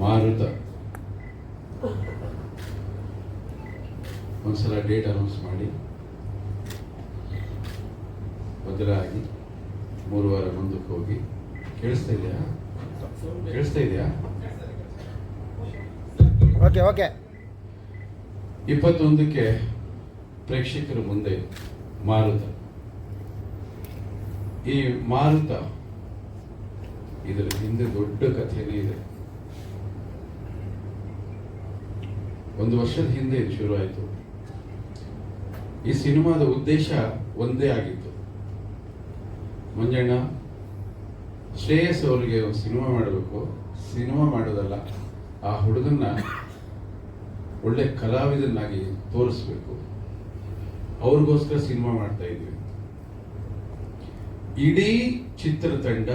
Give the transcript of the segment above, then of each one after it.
ಮಾರುತ. ಒಂದ್ಸಲ date announce ಮಾಡಿ. ಬದಲಾಗಿ ಮೂರು ವಾರ ಮುಂದಕ್ಕೆ ಹೋಗಿ. ಕೇಳಿಸ್ತಾ ಇದೆಯಾ? ಕೇಳಿಸ್ತಾ ಇದೆಯಾ? ಓಕೆ ಓಕೆ ಇಪ್ಪತ್ತೊಂದಕ್ಕೆ ಪ್ರೇಕ್ಷಕರ ಮುಂದೆ ಮಾರುತ. ಈ ಮಾರುತ ಇದರ ಹಿಂದೆ ದೊಡ್ಡ ಕಥೆನೇ ಇದೆ. ಒಂದು ವರ್ಷದ ಹಿಂದೆ ಇದು ಶುರು ಆಯಿತು ಈ ಸಿನಿಮಾದ ಉದ್ದೇಶ ಒಂದೇ ಆಗಿತ್ತು. ಮಂಜಣ್ಣ, ಶ್ರೇಯಸ್ ಅವರಿಗೆ ಸಿನಿಮಾ ಮಾಡಬೇಕು. ಸಿನಿಮಾ ಮಾಡೋದಲ್ಲ, ಆ ಹುಡುಗನ್ನ ಒಳ್ಳೆ ಕಲಾವಿದನಾಗಿ ತೋರಿಸ್ಬೇಕು. ಅವ್ರಿಗೋಸ್ಕರ ಸಿನಿಮಾ ಮಾಡ್ತಾ ಇದ್ವಿ. ಇಡೀ ಚಿತ್ರತಂಡ,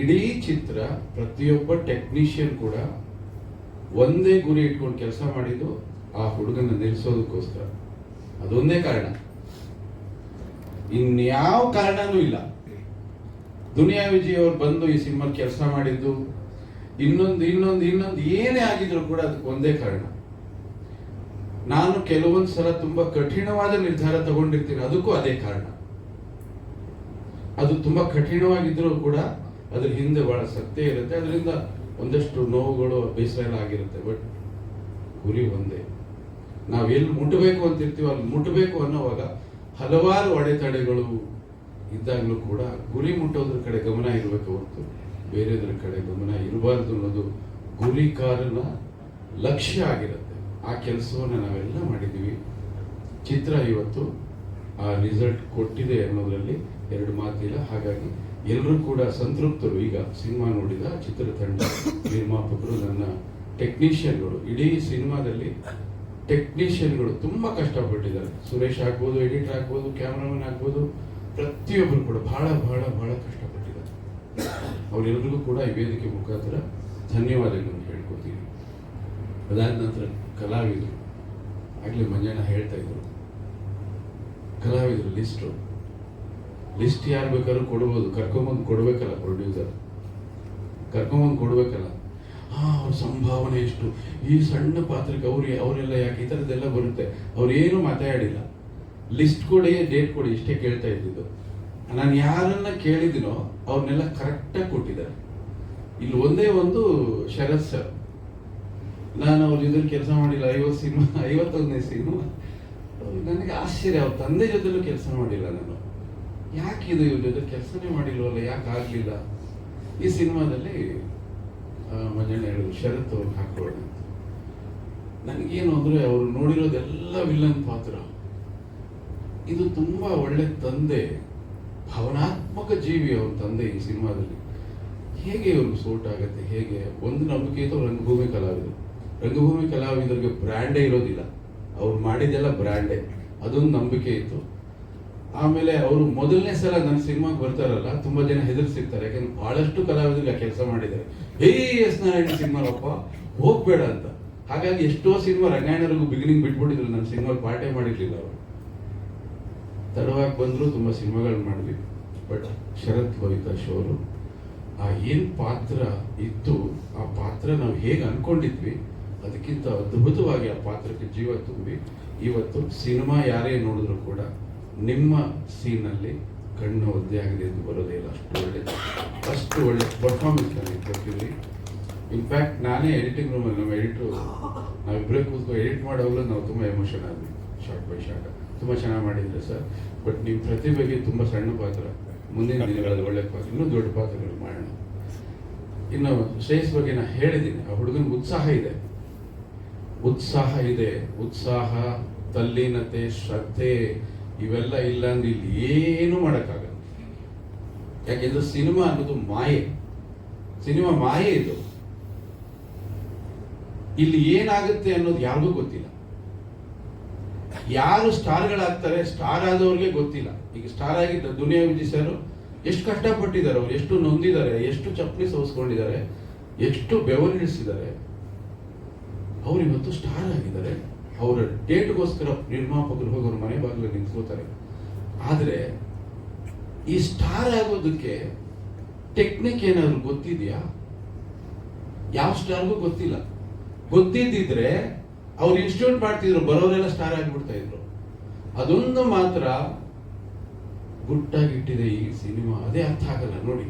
ಇಡೀ ಚಿತ್ರ ಪ್ರತಿಯೊಬ್ಬ ಟೆಕ್ನಿಷಿಯನ್ ಕೂಡ ಒಂದೇ ಗುರಿ ಇಟ್ಕೊಂಡು ಕೆಲಸ ಮಾಡಿದ್ದು ಆ ಹುಡುಗನ ನಿಲ್ಲಿಸೋದಕ್ಕೋಸ್ಕರ ಅದೊಂದೇ ಕಾರಣ. ಇನ್ಯಾವ ಕಾರಣನೂ ಇಲ್ಲ. ದುನಿಯಾ ವಿಜಯ್ ಅವ್ರು ಬಂದು ಈ ಸಿನಿಮಾ ಕೆಲಸ ಮಾಡಿದ್ದು, ಇನ್ನೊಂದು ಇನ್ನೊಂದು ಇನ್ನೊಂದು ಏನೇ ಆಗಿದ್ರು ಕೂಡ ಅದಕ್ಕೆ ಒಂದೇ ಕಾರಣ. ನಾನು ಕೆಲವೊಂದು ಸಲ ತುಂಬಾ ಕಠಿಣವಾದ ನಿರ್ಧಾರ ತಗೊಂಡಿರ್ತೀನಿ, ಅದಕ್ಕೂ ಅದೇ ಕಾರಣ. ಅದು ತುಂಬಾ ಕಠಿಣವಾಗಿದ್ರೂ ಕೂಡ ಅದ್ರ ಹಿಂದೆ ಬಹಳ ಸತ್ಯ ಇರುತ್ತೆ. ಅದರಿಂದ ಒಂದಷ್ಟು ನೋವುಗಳು ಬೇಸರ ಆಗಿರುತ್ತೆ ಬಟ್ ಗುರಿ ಒಂದೇ. ನಾವು ಎಲ್ಲಿ ಮುಟ್ಟಬೇಕು ಅಂತ ಇರ್ತೀವೋ ಅಲ್ಲಿ ಮುಟ್ಟಬೇಕು ಅನ್ನೋವಾಗ ಹಲವಾರು ಅಡೆತಡೆಗಳು ಇದ್ದಾಗಲೂ ಕೂಡ ಗುರಿ ಮುಟ್ಟೋದ್ರ ಕಡೆ ಗಮನ ಇರಬೇಕು ಹೊರತು ಬೇರೆದ್ರ ಕಡೆ ಗಮನ ಇರಬಾರ್ದು ಅನ್ನೋದು ಗುರಿಕಾರನ ಲಕ್ಷ್ಯ ಆಗಿರುತ್ತೆ. ಆ ಕೆಲಸವನ್ನು ನಾವೆಲ್ಲ ಮಾಡಿದ್ದೀವಿ. ಚಿತ್ರ ಇವತ್ತು ಆ ರಿಸಲ್ಟ್ ಕೊಟ್ಟಿದೆ ಅನ್ನೋದರಲ್ಲಿ ಎರಡು ಮಾತಿಲ್ಲ. ಹಾಗಾಗಿ ಎಲ್ಲರೂ ಕೂಡ ಸಂತೃಪ್ತರು. ಈಗ ಸಿನಿಮಾ ನೋಡಿದ ಚಿತ್ರತಂಡ ನಿರ್ಮಾಪಕರು ನನ್ನ ಟೆಕ್ನಿಷಿಯನ್ಗಳು. ಇಡೀ ಸಿನಿಮಾದಲ್ಲಿ ಟೆಕ್ನಿಷಿಯನ್ಗಳು ತುಂಬಾ ಕಷ್ಟಪಟ್ಟಿದ್ದಾರೆ. ಸುರೇಶ್ ಆಗ್ಬೋದು, ಎಡಿಟರ್ ಆಗ್ಬೋದು, ಕ್ಯಾಮ್ರಾಮನ್ ಆಗ್ಬೋದು, ಪ್ರತಿಯೊಬ್ಬರು ಕೂಡ ಬಹಳ ಬಹಳ ಬಹಳ ಕಷ್ಟಪಟ್ಟಿದ್ದಾರೆ. ಅವರೆಲ್ಲರಿಗೂ ಕೂಡ ಈ ವೇದಿಕೆ ಮುಖಾಂತರ ಧನ್ಯವಾದಗಳನ್ನು ಹೇಳ್ಕೊತೀನಿ ಅದಾದ ನಂತರ ಕಲಾವಿದರು. ಆಗಲೇ ಮಂಜಣ್ಣ ಹೇಳ್ತಾ ಇದ್ರು. ಕಲಾವಿದರು ಲಿಸ್ಟು. ಲಿಸ್ಟ್ ಯಾರು ಬೇಕಾದ್ರೂ ಕೊಡ್ಬೋದು. ಕರ್ಕೊಂಬಂದು ಕೊಡಬೇಕಲ್ಲ ಪ್ರೊಡ್ಯೂಸರ್ ಕರ್ಕೊಂಬಂದು ಕೊಡಬೇಕಲ್ಲ. ಆ, ಅವ್ರ ಸಂಭಾವನೆ ಎಷ್ಟು? ಈ ಸಣ್ಣ ಪಾತ್ರಕ್ಕೆ ಅವ್ರು ಅವರೆಲ್ಲ ಯಾಕೆ ಈ ಥರದ್ದೆಲ್ಲ ಬರುತ್ತೆ? ಅವ್ರು ಏನು ಮಾತಾಡಿಲ್ಲ. ಲಿಸ್ಟ್ ಕೊಡಿ, ಡೇಟ್ ಕೊಡಿ, ಇಷ್ಟೇ ಕೇಳ್ತಾ ಇದ್ದಿದ್ದು. ನಾನು ಯಾರನ್ನ ಕೇಳಿದಿನೋ ಅವ್ರನ್ನೆಲ್ಲ ಕರೆಕ್ಟಾಗಿ ಕೊಟ್ಟಿದ್ದಾರೆ. ಇಲ್ಲಿ ಒಂದೇ ಒಂದು ಶರತ್ ಸರ್ ನಾನು ಅವ್ರ ಜೊತೆ ಕೆಲಸ ಮಾಡಿಲ್ಲ, ಐವತ್ತು ಸಿನಿಮಾ, ಐವತ್ತೊಂದನೇ ಸಿನಿಮಾ. ನನಗೆ ಆಶ್ಚರ್ಯ, ಅವ್ರ ತಂದೆ ಜೊತೆಲೂ ಕೆಲಸ ಮಾಡಿಲ್ಲ ನಾನು. ಯಾಕೆ ಇದು ಇವ್ರ ಕೆಲಸನೇ ಮಾಡಿಲ್ವಲ್ಲ, ಯಾಕೆ ಆಗಲಿಲ್ಲ? ಈ ಸಿನಿಮಾದಲ್ಲಿ ಮಜಣ್ಣ ಹೇಳಿದ್ರು ಶರತ್ ಅವ್ರನ್ನ ಹಾಕೋಣ ನನಗೇನು ಅಂದರೆ ಅವ್ರು ನೋಡಿರೋದೆಲ್ಲ ವಿಲನ್ ಪಾತ್ರ. ಇದು ತುಂಬಾ ಒಳ್ಳೆ ತಂದೆ, ಭಾವನಾತ್ಮಕ ಜೀವಿ ಅವ್ರ ತಂದೆ ಈ ಸಿನಿಮಾದಲ್ಲಿ. ಹೇಗೆ ಇವ್ರಿಗೆ ಸೂಟ್ ಆಗುತ್ತೆ, ಹೇಗೆ? ಒಂದು ನಂಬಿಕೆ ಇತ್ತು, ರಂಗಭೂಮಿ ಕಲಾವಿದರು. ರಂಗಭೂಮಿ ಕಲಾವಿದರಿಗೆ ಬ್ರ್ಯಾಂಡೇ ಇರೋದಿಲ್ಲ. ಅವ್ರು ಮಾಡಿದ್ದೆಲ್ಲ ಬ್ರ್ಯಾಂಡೇ ಅದೊಂದು ನಂಬಿಕೆ ಇತ್ತು. ಆಮೇಲೆ ಅವರು ಮೊದಲನೇ ಸಲ ನನ್ನ ಸಿನಿಮಾಗೆ ಬರ್ತಾರಲ್ಲ, ತುಂಬಾ ಜನ ಹೆದರ್ಸಿರ್ತಾರೆ. ಯಾಕಂದ್ರೆ ಬಹಳಷ್ಟು ಕಲಾವಿದರಿಗೆ ಆ ಕೆಲಸ ಮಾಡಿದ್ದಾರೆ. ಹೇ, ಎಸ್ ನಾರಾಯಣ ಸಿನಿಮಾರಪ್ಪ, ಹೋಗ್ಬೇಡ ಅಂತ. ಹಾಗಾಗಿ ಎಷ್ಟೋ ಸಿನಿಮಾ ರಂಗಾಯಣರಿಗೂ ಬಿಗಿನಿಂಗ್ ಬಿಟ್ಬಿಟ್ಟಿದ್ರು ನನ್ನ ಸಿನಿಮಾ ಪಾರ್ಟೇ ಮಾಡಿರ್ಲಿಲ್ಲ ಅವರು. ತಡವಾಗಿ ಬಂದ್ರು, ತುಂಬಾ ಸಿನಿಮಾಗಳು ಮಾಡಿದ್ವಿ ಬಟ್ ಶರತ್ ಲೋಹಿತಾಶ್ ಅವರು ಆ ಏನ್ ಪಾತ್ರ ಇತ್ತು, ಆ ಪಾತ್ರ ನಾವು ಹೇಗೆ ಅಂದ್ಕೊಂಡಿದ್ವಿ ಅದಕ್ಕಿಂತ ಅದ್ಭುತವಾಗಿ ಆ ಪಾತ್ರಕ್ಕೆ ಜೀವ ತುಂಬಿ, ಇವತ್ತು ಸಿನಿಮಾ ಯಾರೇ ನೋಡಿದ್ರು ಕೂಡ ನಿಮ್ಮ ಸೀನಲ್ಲಿ ಕಣ್ಣು ಒದ್ದೆ ಆಗಿದೆ ಎಂದು ಬರೋದೇ ಇಲ್ಲ. ಅಷ್ಟು ಒಳ್ಳೆ ಅಷ್ಟು ಒಳ್ಳೆ ಪರ್ಫಾರ್ಮೆನ್ಸ್ ನನಗೆ ಕೊಟ್ಟಿದ್ವಿ ಇನ್ಫ್ಯಾಕ್ಟ್ ನಾನೇ ಎಡಿಟಿಂಗ್ ರೂಮಲ್ಲಿ ನಮ್ಮ ಎಡಿಟ್ರು ನಾವಿಬ್ಬರೇ ಕೂತ್ಕೊಂಡು ಎಡಿಟ್ ಮಾಡೋವಾಗಲೂ ನಾವು ತುಂಬ ಎಮೋಷನ್ ಆದ್ವಿ ಶಾರ್ಟ್ ಬೈ ಶಾರ್ಟ್ ತುಂಬ ಚೆನ್ನಾಗಿ ಮಾಡಿದ್ರೆ ಸರ್. ಬಟ್ ನಿಮ್ಮ ಪ್ರತಿಭೆಗೆ ತುಂಬ ಸಣ್ಣ ಪಾತ್ರ. ಮುಂದಿನ ದಿನಗಳಲ್ಲಿ ಒಳ್ಳೆ ಪಾತ್ರ ಇನ್ನೂ ದೊಡ್ಡ ಪಾತ್ರಗಳು ಮಾಡೋಣ. ಇನ್ನು ಶ್ರೇಯಸ್ ಬಗ್ಗೆ ನಾನು ಹೇಳಿದ್ದೀನಿ. ಆ ಹುಡುಗನ ಉತ್ಸಾಹ ಇದೆ. ಉತ್ಸಾಹ ಇದೆ. ಉತ್ಸಾಹ ತಲ್ಲೀನತೆ ಶ್ರದ್ಧೆ ಇವೆಲ್ಲ ಇಲ್ಲ ಅಂದ್ರೆ ಇಲ್ಲಿ ಏನು ಮಾಡೋಕ್ಕಾಗಲ್ಲ. ಯಾಕೆಂದ್ರೆ ಸಿನಿಮಾ ಅನ್ನೋದು ಮಾಯೆ. ಸಿನಿಮಾ ಮಾಯೆ ಇದು. ಇಲ್ಲಿ ಏನಾಗುತ್ತೆ ಅನ್ನೋದು ಯಾರಿಗೂ ಗೊತ್ತಿಲ್ಲ. ಯಾರು ಸ್ಟಾರ್ಗಳಾಗ್ತಾರೆ, ಸ್ಟಾರ್ ಆದವ್ರಿಗೆ ಗೊತ್ತಿಲ್ಲ. ಈಗ ಸ್ಟಾರ್ ಆಗಿದ್ದ ದುನಿಯಾ ವಿಜಯ್ ಸರ್, ಎಷ್ಟು ಕಷ್ಟಪಟ್ಟಿದ್ದಾರೆ ಅವ್ರು, ಎಷ್ಟು ನೊಂದಿದ್ದಾರೆ, ಎಷ್ಟು ಚಪ್ಪಲಿ ಸೋಸ್ಕೊಂಡಿದ್ದಾರೆ, ಎಷ್ಟು ಬೆವರಿಳಿಸಿದ್ದಾರೆ. ಅವ್ರು ಇವತ್ತು ಸ್ಟಾರ್ ಆಗಿದ್ದಾರೆ. ಅವರ ಡೇಟ್ಗೋಸ್ಕರ ನಿರ್ಮಾಪಕರು ಹೋಗಿ ಅವ್ರ ಮನೆ ಬಾಗಿಲು ನಿಂತ್ಕೋತಾರೆ. ಆದರೆ ಈ ಸ್ಟಾರ್ ಆಗೋದಕ್ಕೆ ಟೆಕ್ನಿಕ್ ಏನಾದ್ರು ಗೊತ್ತಿದೆಯಾ? ಯಾವ ಸ್ಟಾರ್ಗೂ ಗೊತ್ತಿಲ್ಲ. ಗೊತ್ತಿದ್ದಿದ್ರೆ ಅವ್ರು ಇನ್ಸ್ಟಿಟ್ಯೂಟ್ ಮಾಡ್ತಿದ್ರು, ಬರೋರೆಲ್ಲ ಸ್ಟಾರ್ ಆಗಿಬಿಡ್ತಾ ಇದ್ರು. ಅದೊಂದು ಮಾತ್ರ ಗುಟ್ಟಾಗಿಟ್ಟಿದೆ ಈ ಸಿನಿಮಾ. ಅದೇ ಅರ್ಥ ಆಗಲ್ಲ, ನೋಡಿ.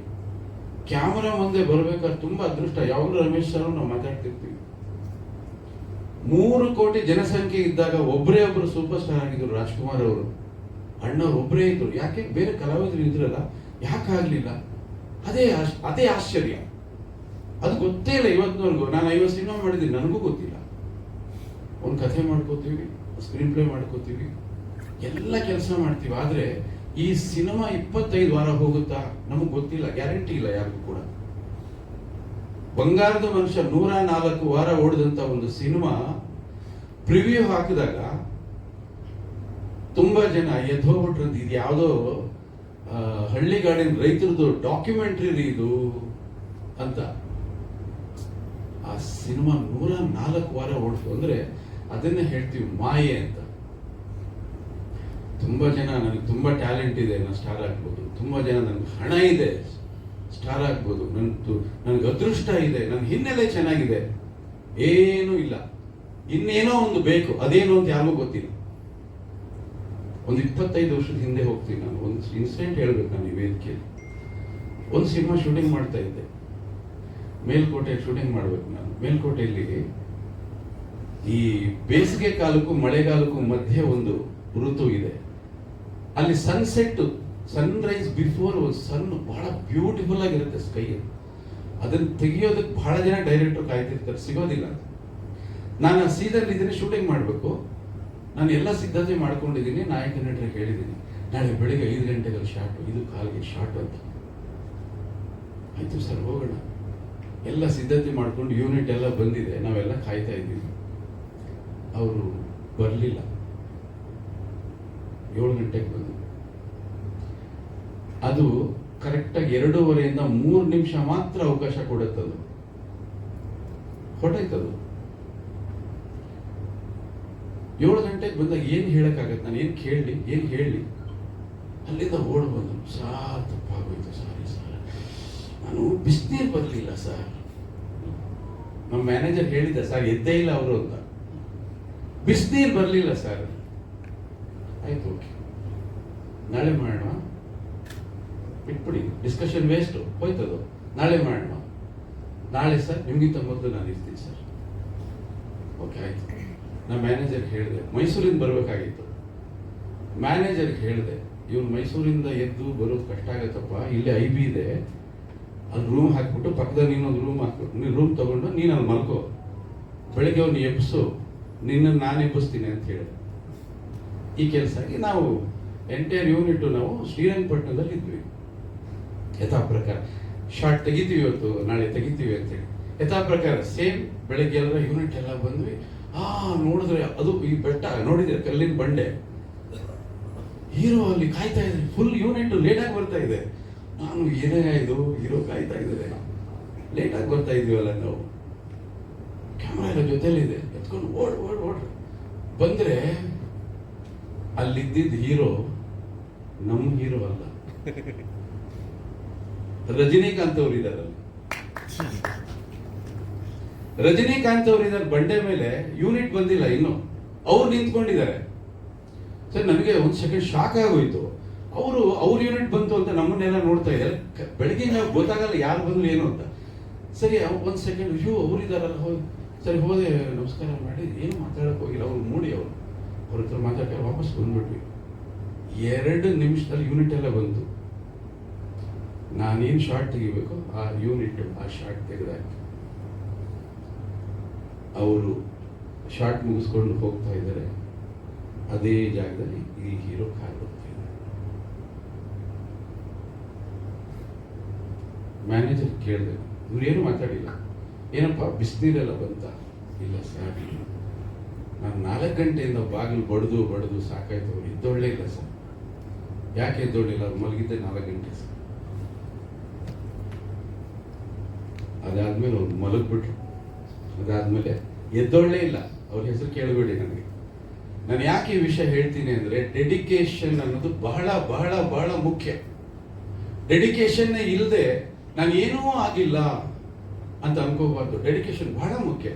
ಕ್ಯಾಮರಾ ಮುಂದೆ ಬರ್ಬೇಕಾದ್ರೆ ತುಂಬಾ ಅದೃಷ್ಟ. ಯಾವಾಗಲೂ ರಮೇಶ್ ಸರ್ ನಾವು ಮಾತಾಡ್ತಿರ್ತೀವಿ. ಮೂರು ಕೋಟಿ ಜನಸಂಖ್ಯೆ ಇದ್ದಾಗ ಒಬ್ಬರೇ ಒಬ್ಬರು ಸೂಪರ್ ಸ್ಟಾರ್ ಆಗಿದ್ರು ರಾಜ್ಕುಮಾರ್ ಅವರು. ಅಣ್ಣವ್ರು ಒಬ್ಬರೇ ಇದ್ರು. ಯಾಕೆ? ಬೇರೆ ಕಲಾವಿದರು ಇದ್ರಲ್ಲ. ಯಾಕಾಗಲಿಲ್ಲ? ಅದೇ ಅದೇ ಆಶ್ಚರ್ಯ. ಅದು ಗೊತ್ತೇ ಇಲ್ಲ ಇವತ್ತಿನವರೆಗೂ. ನಾನು ಐವತ್ತು ಸಿನಿಮಾ ಮಾಡಿದ್ದೀನಿ. ನನಗೂ ಗೊತ್ತಿಲ್ಲ. ಒಂದು ಕಥೆ ಮಾಡ್ಕೋತೀವಿ ಸ್ಕ್ರೀನ್ ಪ್ಲೇ ಮಾಡ್ಕೋತೀವಿ. ಎಲ್ಲ ಕೆಲಸ ಮಾಡ್ತೀವಿ. ಆದರೆ ಈ ಸಿನಿಮಾ ಇಪ್ಪತ್ತೈದು ವಾರ ಹೋಗುತ್ತಾ? ನಮಗೆ ಗೊತ್ತಿಲ್ಲ. ಗ್ಯಾರಂಟಿ ಇಲ್ಲ ಯಾರಿಗೂ ಕೂಡ. ಬಂಗಾರದ ಮನುಷ್ಯ ನೂರ ನಾಲ್ಕು ವಾರ ಓಡಿದಂತ ಒಂದು ಸಿನಿಮಾ ಪ್ರಿವ್ಯೂ ಹಾಕಿದಾಗ ತುಂಬಾ ಜನ ಎದ್ದೋಗ್ಬಿಟ್ರದ್ದು ಇದು ಯಾವುದೋ ಹಳ್ಳಿಗಾಡಿನ ರೈತರದು ಡಾಕ್ಯುಮೆಂಟ್ರಿ ಇದು ಅಂತ. ಆ ಸಿನಿಮಾ ನೂರ ನಾಲ್ಕು ವಾರ ಓಡಿತು. ಅಂದ್ರೆ ಅದನ್ನ ಹೇಳ್ತೀವಿ ಮಾಯೆ ಅಂತ. ತುಂಬಾ ಜನ ನನಗೆ ತುಂಬಾ ಟ್ಯಾಲೆಂಟ್ ಇದೆ, ನಾನು ಸ್ಟಾರ್ ಆಗ್ಬೋದು. ತುಂಬಾ ಜನ ನನಗೆ ಹಣ ಇದೆ. ಸ್ಟಾರ್ ಆಗ್ಬೋದು. ನನ್ದು ನನಗೆ ಅದೃಷ್ಟ ಇದೆ. ನನ್ನ ಹಿನ್ನೆಲೆ ಚೆನ್ನಾಗಿದೆ. ಏನೂ ಇಲ್ಲ. ಇನ್ನೇನೋ ಒಂದು ಬೇಕು. ಅದೇನು ಅಂತ ಯಾರಿಗೂ ಗೊತ್ತಿಲ್ಲ. ಒಂದು ಇಪ್ಪತ್ತೈದು ವರ್ಷದ ಹಿಂದೆ ಹೋಗ್ತೀನಿ ನಾನು. ಒಂದು ಇನ್ಸಿಡೆಂಟ್ ಹೇಳ್ಬೇಕು ನಾನು ಈ ವೇದಿಕೆಯಲ್ಲಿ. ಒಂದು ಸಿನಿಮಾ ಶೂಟಿಂಗ್ ಮಾಡ್ತಾ ಇದ್ದೆ. ಮೇಲ್ಕೋಟೆ ಶೂಟಿಂಗ್ ಮಾಡ್ಬೇಕು ನಾನು. ಮೇಲ್ಕೋಟೆಯಲ್ಲಿ ಈ ಬೇಸಿಗೆ ಕಾಲಕ್ಕೂ ಮಳೆಗಾಲಕ್ಕೂ ಮಧ್ಯೆ ಒಂದು ಋತು ಇದೆ. ಅಲ್ಲಿ ಸನ್ಸೆಟ್ ಸನ್ರೈಸ್ ಬಿಫೋರ್ ಸನ್ ಬಹಳ ಬ್ಯೂಟಿಫುಲ್ ಆಗಿರುತ್ತೆ ಸ್ಕೈ ಅದನ್ನು ತೆಗಿಯೋದಕ್ಕೆ ಬಹಳ ಜನ ಡೈರೆಕ್ಟರ್ ಕಾಯ್ತಿರ್ತಾರೆ, ಸಿಗೋದಿಲ್ಲ ನಾನು ಆ ಸೀಸನ್ ಇದ್ದೀನಿ ಶೂಟಿಂಗ್ ಮಾಡಬೇಕು. ನಾನು ಎಲ್ಲ ಸಿದ್ಧತೆ ಮಾಡ್ಕೊಂಡಿದ್ದೀನಿ, ನಾಯಕ ನಟರಿಗೆ ಹೇಳಿದ್ದೀನಿ. ನಾಳೆ ಬೆಳಿಗ್ಗೆ ಐದು ಗಂಟೆಗೆ ಶಾರ್ಟ್ ಇದು ಕಾಲಿಗೆ ಶಾರ್ಟ್ ಅಂತ. ಆಯ್ತು ಸರ್, ಹೋಗೋಣ. ಎಲ್ಲ ಸಿದ್ಧತೆ ಮಾಡ್ಕೊಂಡು ಯೂನಿಟ್ ಎಲ್ಲ ಬಂದಿದೆ, ನಾವೆಲ್ಲ ಕಾಯ್ತಾ ಇದ್ದೀವಿ. ಅವರು ಬರಲಿಲ್ಲ. ಏಳು ಗಂಟೆಗೆ ಬಂದು ಅದು ಕರೆಕ್ಟಾಗಿ ಎರಡೂವರೆಯಿಂದ ಮೂರು ನಿಮಿಷ ಮಾತ್ರ ಅವಕಾಶ ಕೊಡುತ್ತದು. ಹೊಟ್ಟೈತದು ಏಳು ಗಂಟೆಗೆ ಬಂದಾಗ ಏನು ಹೇಳೋಕ್ಕಾಗತ್ತೆ? ನಾನು ಏನು ಕೇಳಲಿ? ಏನು ಹೇಳಲಿ? ಅಲ್ಲಿಂದ ಓಡ್ ಬಂದು, ಸಾರ್ ತಪ್ಪಾಗೋಯ್ತು, ಸಾರಿ, ಸಾರ್. ನಾನು ಬಿಸಿನೀರು ಬರಲಿಲ್ಲ, ಸರ್. ನಮ್ಮ ಮ್ಯಾನೇಜರ್ ಹೇಳಿದ್ದ, ಸರ್, ಎದ್ದೇ ಇಲ್ಲ ಅವರು ಅಂತ. ಬಿಸಿನೀರು ಬರಲಿಲ್ಲ, ಸರ್. ಆಯ್ತು, ಓಕೆ. ನಾಳೆ ಮಾಡೋಣ. ಬಿಟ್ಬಿಡಿ ಡಿಸ್ಕಷನ್ ವೇಸ್ಟು ಹೋಯ್ತದು. ನಾಳೆ ಮಾಡೋಣ. ನಾಳೆ ಸರ್ ನಿಮಗಿಂತ ಮೊದಲು ನಾನು ಇರ್ತೀನಿ ಸರ್. ಓಕೆ ಆಯ್ತು. ನಾ ಮ್ಯಾನೇಜರ್ ಹೇಳಿದೆ, ಮೈಸೂರಿಂದ ಬರಬೇಕಾಗಿತ್ತು. ಮ್ಯಾನೇಜರ್ಗೆ ಹೇಳಿದೆ ಇವ್ರು ಮೈಸೂರಿಂದ ಎದ್ದು ಬರೋದು ಕಷ್ಟ ಆಗತ್ತಪ್ಪ, ಇಲ್ಲಿ ಐ ಬಿ ಇದೆ. ಅಲ್ಲಿ ರೂಮ್ ಹಾಕ್ಬಿಟ್ಟು ಪಕ್ಕದಲ್ಲಿ ನೀನೊಂದು ರೂಮ್ ಹಾಕ್ಬಿಟ್ಟು ನೀನು ರೂಮ್ ತಗೊಂಡು ನೀನು ಅಲ್ಲಿ ಮಲ್ಕೋ. ಬೆಳಗ್ಗೆ ಅವ್ನು ಎಬ್ಸು ನಿನ್ನನ್ನು ನಾನು ಎಬ್ಬಿಸ್ತೀನಿ ಅಂತ ಹೇಳಿದೆ ಈ ಕೆಲಸಕ್ಕೆ ನಾವು ಎಂಟೈರ್ ಯೂನಿಟ್ ನಾವು ಶ್ರೀರಂಗಪಟ್ಟಣದಲ್ಲಿ ಇದ್ವಿ ಯಥಾ ಪ್ರಕಾರ. ಶಾರ್ಟ್ ತೆಗಿತೀವಿ ಇವತ್ತು, ನಾಳೆ ತೆಗಿತೀವಿ ಅಂತೇಳಿ. ಯಥಾ ಪ್ರಕಾರ ಸೇಮ್ ಬೆಳಗ್ಗೆ ಎಲ್ಲ ಯೂನಿಟ್ ಎಲ್ಲ ಬಂದ್ವಿ. ಆ, ನೋಡಿದ್ರೆ ಅದು ಈ ಬೆಟ್ಟ, ನೋಡಿದ್ರೆ ಕಲ್ಲಿನ ಬಂಡೆ. ಹೀರೋ ಅಲ್ಲಿ ಕಾಯ್ತಾ ಇದ್ರೆ ಫುಲ್ ಯೂನಿಟ್ ಲೇಟಾಗಿ ಬರ್ತಾ ಇದೆ. ನಾನು ಏನೇ ಇದು, ಹೀರೋ ಕಾಯ್ತಾ ಇದ್ದಾರೆ. ಲೇಟಾಗಿ ಬರ್ತಾ ಇದೀವಲ್ಲ ನಾವು. ಕ್ಯಾಮ್ರಾ ಎಲ್ಲ ಜೊತೆಲಿದೆ. ಎತ್ಕೊಂಡು ಓಡ್ ಓಡ್ ಓಡ್. ಬಂದ್ರೆ ಅಲ್ಲಿದ್ದಿದ್ದ ಹೀರೋ ನಮ್ಮ ಹೀರೋ ಅಲ್ಲ. ರಜನಿಕಾಂತ್ ಅವರು ಇದ್ದಾರೆ ರಜನಿಕಾಂತ್ ಅವರು ಇದ್ದಾರೆ ಬಂಡೆ ಮೇಲೆ ಯೂನಿಟ್ ಬಂದಿಲ್ಲ ಇನ್ನು. ಅವ್ರು ನಿಂತ್ಕೊಂಡಿದ್ದಾರೆ. ಸರ್ ನನಗೆ ಒಂದು ಸೆಕೆಂಡ್ ಶಾಕ್ ಆಗೋಯ್ತು. ಅವರು, ಅವ್ರ ಯೂನಿಟ್ ಬಂತು ಅಂತ ನಮ್ಮನ್ನೆಲ್ಲ ನೋಡ್ತಾ ಇದ್ದಾರೆ. ಬೆಳಿಗ್ಗೆ ನಾವು ಗೊತ್ತಾಗಲ್ಲ ಯಾರು ಬಂದ್ರು ಏನು ಅಂತ. ಸರಿ ಒಂದು ಸೆಕೆಂಡ್, ಅಯ್ಯೋ, ಅವ್ರು ಇದಾರಲ್ಲ ಹೋಗಿ ಸರಿ, ಹೋದೆ, ನಮಸ್ಕಾರ ಮಾಡಿ, ಏನು ಮಾತಾಡಕ್ ಹೋಗಿಲ್ಲ. ಅವ್ರು ನೋಡಿ ಅವರು. ಅವ್ರ ಹತ್ರ ಮಾತಾಡ್ತಾರೆ ವಾಪಸ್ ಬಂದ್ಬಿಟ್ವಿ. ಎರಡು ನಿಮಿಷದಲ್ಲಿ ಯೂನಿಟ್ ಎಲ್ಲ ಬಂತು. ನಾನೇನು ಶಾರ್ಟ್ ತೆಗಿಬೇಕು? ಆ ಯೂನಿಟ್ ಆ ಶಾರ್ಟ್ ತೆಗೆದಾಯ್ತು. ಅವರು ಶಾರ್ಟ್ ಮುಗಿಸ್ಕೊಂಡು ಹೋಗ್ತಾ ಇದ್ದಾರೆ. ಅದೇ ಜಾಗದಲ್ಲಿ ಈ ಹೀರೋ ಕಾರ್ ಹೋಗ್ತಾ ಮ್ಯಾನೇಜರ್ ಕೇಳಿದೆ ಇವ್ರೇನು ಮಾತಾಡಿಲ್ಲ. ಏನಪ್ಪ, ಬಿಸಿನೀರೆಲ್ಲ ಬಂತ? ಇಲ್ಲ ಸರ್. ನಾನು ನಾಲ್ಕು ಗಂಟೆಯಿಂದ ಬಾಗಿಲು ಬಡ್ದು ಬಡ್ದು ಸಾಕಾಯ್ತು. ಅವ್ರು ಎದ್ದೊಳ್ಳೆ ಇಲ್ಲ ಸರ್. ಯಾಕೆ ಎದ್ದೊಳ್ಳಿಲ್ಲ? ಮಲಗಿದ್ದೆ ನಾಲ್ಕು ಗಂಟೆ ಸರ್. ಅದಾದ್ಮೇಲೆ ಅವ್ರು ಮಲಗ್ಬಿಟ್ರು. ಅದಾದ್ಮೇಲೆ ಎದ್ದೊಳ್ಳೆ ಇಲ್ಲ. ಅವ್ರ ಹೆಸರು ಕೇಳಬೇಡಿ ನನಗೆ. ನಾನು ಯಾಕೆ ಈ ವಿಷಯ ಹೇಳ್ತೀನಿ ಅಂದ್ರೆ ಡೆಡಿಕೇಶನ್ ಅನ್ನೋದು ಬಹಳ ಬಹಳ ಬಹಳ ಮುಖ್ಯ. ಡೆಡಿಕೇಶನ್ ಇಲ್ಲದೆ ನಾನು ಏನೂ ಆಗಿಲ್ಲ ಅಂತ ಅನ್ಕೋಬಾರ್ದು. ಡೆಡಿಕೇಶನ್ ಬಹಳ ಮುಖ್ಯ.